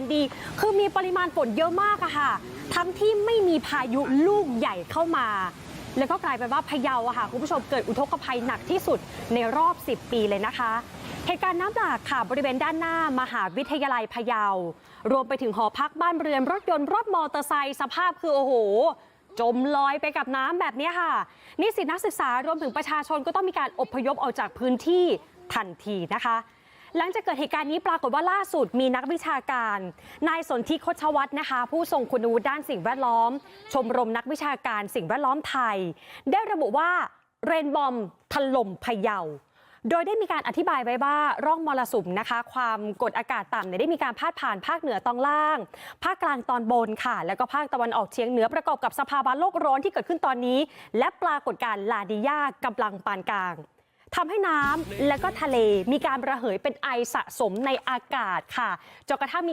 กันดี คือมีปริมาณฝนเยอะมากอะค่ะ ทั้งที่ไม่มีพายุลูกใหญ่เข้ามา แล้วก็กลายเป็นว่าพะเยาอะค่ะคุณผู้ชมเกิดอุทกภัยหนักที่สุดในรอบ 10 ปีเลยนะคะ เหตุการณ์น้ำหลากค่ะบริเวณด้านหน้ามหาวิทยาลัยพะเยา รวมไปถึงหอพักบ้านเรือนรถยนต์รถมอเตอร์ไซค์สภาพคือโอ้โหจมลอยไปกับน้ำแบบนี้ค่ะ นิสิตนักศึกษารวมถึงประชาชนก็ต้องมีการอพยพออกจากพื้นที่ทันทีนะคะ หลังจากเกิดเหตุการณ์นี้ปรากฏว่าล่าสุดมีนักวิชาการ นายสนธิคชวัฒน์นะคะ ผู้ทรงคุณวุฒิด้านสิ่งแวดล้อม ชมรมนักวิชาการสิ่งแวดล้อมไทย ได้ระบุว่าเรนบอมถล่มพะเยาโดยได้มีการอธิบายไว้ว่าร่องมรสุมนะคะ ความกดอากาศต่ำเนี่ยได้มีการพาดผ่านภาคเหนือตอนล่าง ภาคกลางตอนบนค่ะ แล้วก็ภาคตะวันออกเฉียงเหนือประกอบกับสภาวะโลกร้อนที่เกิดขึ้นตอนนี้ และปรากฏการณ์ลาดิยากำลังปานกลาง ทำให้น้ำและก็ทะเลมีการระเหยเป็นไอสะสมในอากาศค่ะจนกระทั่งมี